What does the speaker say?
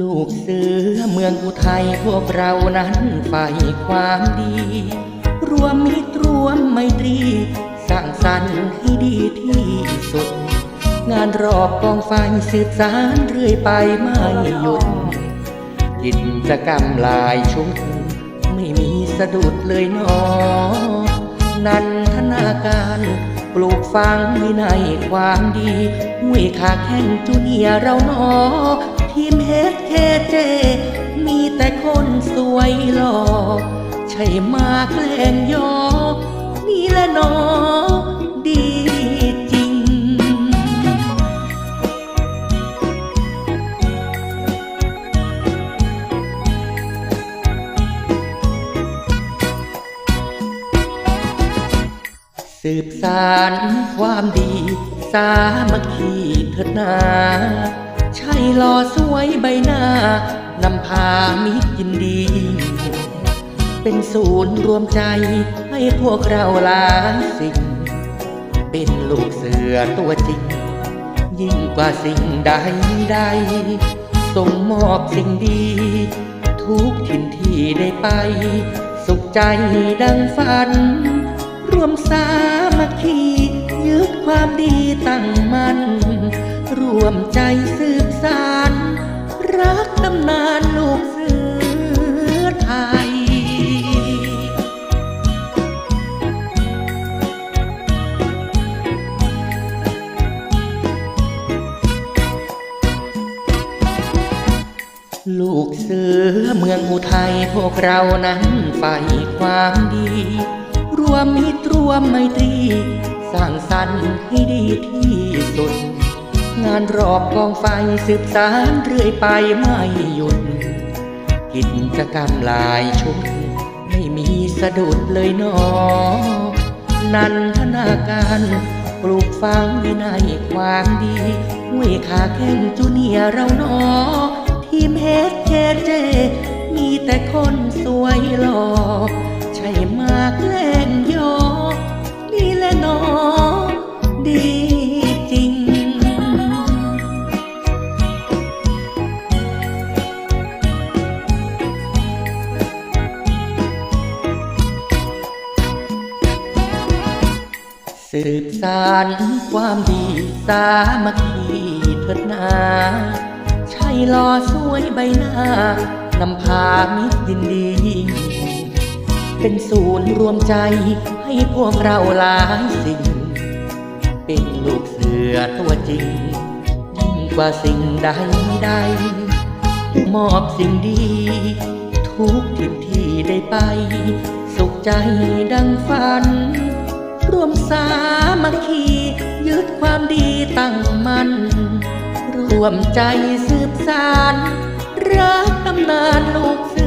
ลูกเสือเมืองอุทัยพวกเรานั้นใฝ่ความดี รวมมิตรรวมไมตรี สร้างสรรค์ให้ดีที่สุด งานรอบกองไฟสืบสารเรื่อยไปไม่หยุดกิจกรรมลายชุดไม่มีสะดุดเลยนอ นันทนาการปลูกฝังวินัยความดีห้วยขาแข่งจูเนียเราหนอ ทีมเฮดเคเจ มีแต่คนสวยหล่อ ใช่มาแกล้งยอ นี่แหละนอดีจริง สืบสารความดี สามัคคีเถิดนา หล่อสวยใบหน้านำพามิตรยินดี เป็นศูนย์รวมใจให้พวกเราหลายสิ่ง เป็นลูกเสือตัวจริง ยิ่งกว่าสิ่งใดใดส่งมอบสิ่งดี ทุกถิ่นที่ได้ไป สุขใจดังฝัน รวมสามัคคี ยึดความดีตั้งมัน่นรวมใจสื นานลูกเสือไทย ลูกเสือเมืองอุทัยพวกเรานั้นใฝ่ความดี รวมมิตรรวมไมตรี สร้างสรรค์ให้ดีที่สุดานรอบกองไฟสืบสารเรื่อยไปไม่หยุด กิจกรรมหลายชุด ไม่มีสะดุดเลยนอ นันทนาการปลูกฝังวินัยความดีห้วยขาแข้งจูเนียเรานอ ทีมเฮดเคเจ มีแต่คนสวยหล่อ สืบสารความดีสามัคคีเถิดนาใช่หล่อสวยใบหน้านำพามิตรยินดี เป็นศูนย์รวมใจให้พวกเราหลายสิ่ง เป็นลูกเสือตัวจริง ยิ่งกว่าสิ่งใดใดมอบสิ่งดี ทุกทิศที่ได้ไป สุขใจดังฝัน รวมสามัคคียึดความดีตั้งมัน่นรวมใจสืบสานรักตำนานลูกส